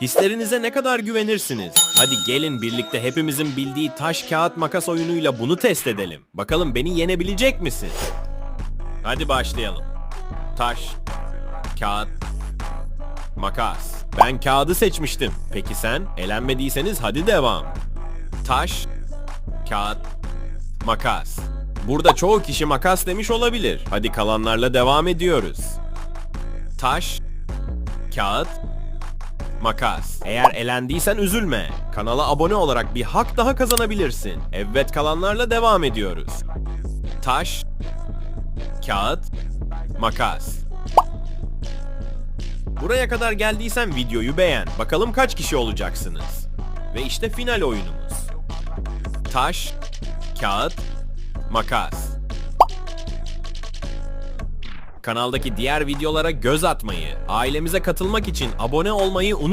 Hislerinize ne kadar güvenirsiniz? Hadi gelin birlikte hepimizin bildiği taş kağıt makas oyunuyla bunu test edelim. Bakalım beni yenebilecek misin? Hadi başlayalım. Taş, kağıt, makas. Ben kağıdı seçmiştim. Peki sen? Elenmediyseniz hadi devam. Taş, kağıt, makas. Burada çoğu kişi makas demiş olabilir. Hadi kalanlarla devam ediyoruz. Taş, kağıt, makas. Eğer elendiysen üzülme. Kanala abone olarak bir hak daha kazanabilirsin. Evet kalanlarla devam ediyoruz. Taş, kağıt, makas. Buraya kadar geldiysen videoyu beğen. Bakalım kaç kişi olacaksınız. Ve işte final oyunumuz. Taş, kağıt, makas. Kanaldaki diğer videolara göz atmayı, ailemize katılmak için abone olmayı unutmayın.